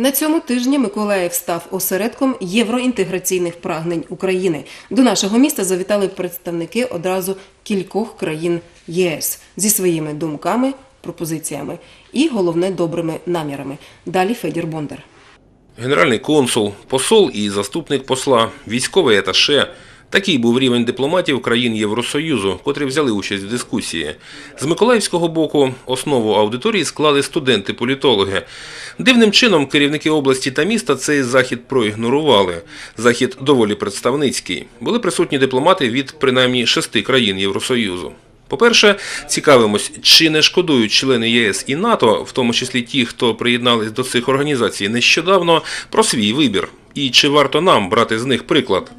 На цьому тижні Миколаїв став осередком євроінтеграційних прагнень України. До нашого міста завітали представники одразу кількох країн ЄС зі своїми думками, пропозиціями і головне добрими намірами. Далі Федір Бондар. Генеральний консул, посол і заступник посла, військовий аташе. Такий був рівень дипломатів країн Євросоюзу, котрі взяли участь в дискусії. З миколаївського боку основу аудиторії склали студенти-політологи. Дивним чином керівники області та міста цей захід проігнорували. Захід доволі представницький. Були присутні дипломати від принаймні шести країн Євросоюзу. По-перше, цікавимось, чи не шкодують члени ЄС і НАТО, в тому числі ті, хто приєднались до цих організацій нещодавно, про свій вибір. І чи варто нам брати з них приклад?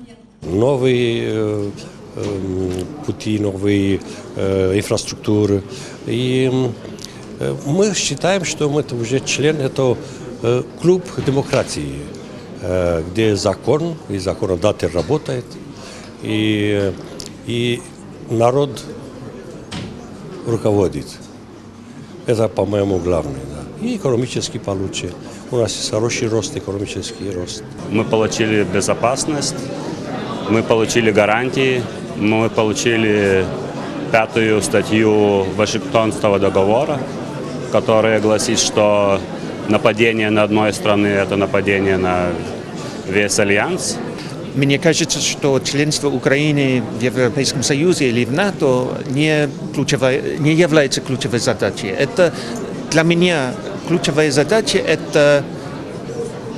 новые э, эм, пути, новые э, инфраструктуры. И м, э, мы считаем, что мы это уже член этого э, клуб демократии, э, где закон и законодатель работает, и, и народ руководит. Это, по-моему, главное. Да. И экономически получше. У нас есть хороший рост, экономический рост. Мы получили безопасность, мы получили гарантии, мы получили пятую статью Вашингтонского договора, которая гласит, что нападение на одной страны – это нападение на весь альянс. Мне кажется, что членство Украины в Европейском Союзе или в НАТО не, ключевая, не является ключевой задачей. Это для меня ключевая задача – это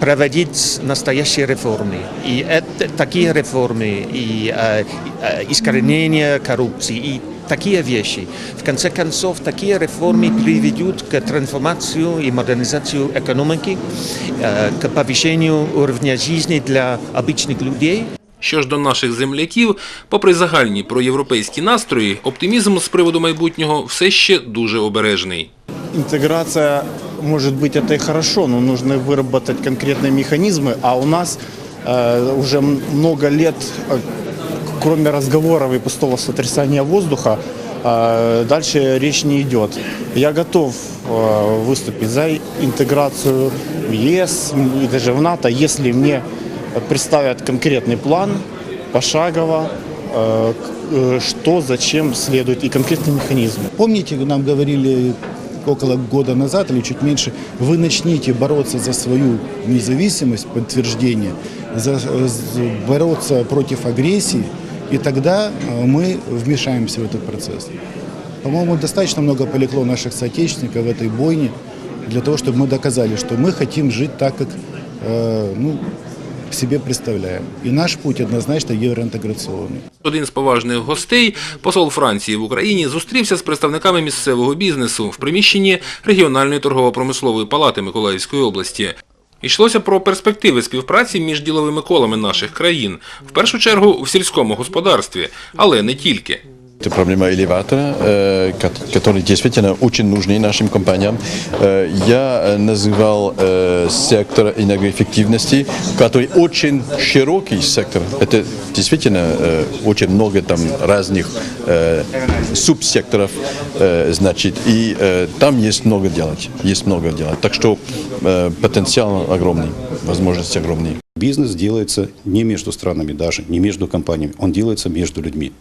проводить настоящие реформы. И это такие реформы, и э, э, искоренение коррупции, и такие вещи. В конце концов, такие реформы приведут к трансформации и модернизации экономики, э, к повышению уровня жизни для обычных людей. Що ж до наших земляків, попри загальні проєвропейські настрої, оптимізм з приводу майбутнього все ще дуже обережний. Интеграция, может быть, это и хорошо, но нужно выработать конкретные механизмы, а у нас э, уже много лет, э, кроме разговоров и пустого сотрясания воздуха, э, дальше речь не идет. Я готов э, выступить за интеграцию в ЕС и даже в НАТО, если мне представят конкретный план пошагово, э, э, что, зачем следует и конкретные механизмы. Помните, нам говорили около года назад или чуть меньше, вы начните бороться за свою независимость, подтверждение, за, з- бороться против агрессии, и тогда э, мы вмешаемся в этот процесс. По-моему, достаточно много полегло наших соотечественников в этой бойне для того, чтобы мы доказали, что мы хотим жить так, как э, ну, себе представляем. И наш путь однозначно евроинтеграционный. Один з поважних гостей, посол Франції в Україні, зустрівся з представниками місцевого бізнесу в приміщенні регіональної торгово-промислової палати Миколаївської області. Йшлося про перспективи співпраці між діловими колами наших країн, в першу чергу в сільському господарстві, але не тільки. Это проблема элеватора, э, ко- который действительно очень нужны нашим компаниям. Э, Я э, называл э, сектор энергоэффективности, который очень широкий сектор. Это действительно э, очень много там разных э, субсекторов, э, значит, и э, там есть много делать, есть много делать. Так что э, потенциал огромный, возможности огромные. Бизнес делается не между странами даже, не между компаниями, он делается между людьми.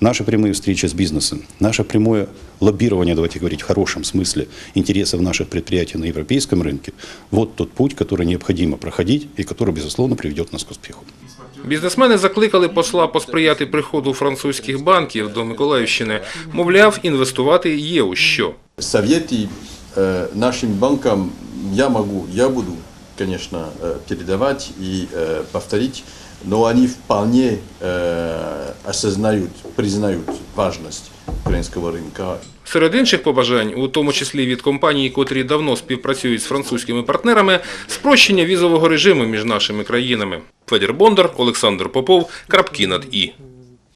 Наши прямые встречи с бизнесом, наше прямое лоббирование, давайте говорить в хорошем смысле, интересов наших предприятий на европейском рынке, вот тот путь, который необходимо проходить и который, безусловно, приведет нас к успеху. Бізнесмени закликали посла посприяти приходу французьких банків до Миколаївщини. Мовляв, інвестувати є у що. Советы э, нашим банкам я могу, я буду, конечно, э, передавать и э, повторить, но они вполне э, осознают, признают важность украинского рынка. Серед інших побажань, у тому числі від компаній, котрі давно співпрацюють з французькими партнерами, спрощення візового режиму між нашими країнами. Федір Бондар, Олександр Попов, Крапки над І.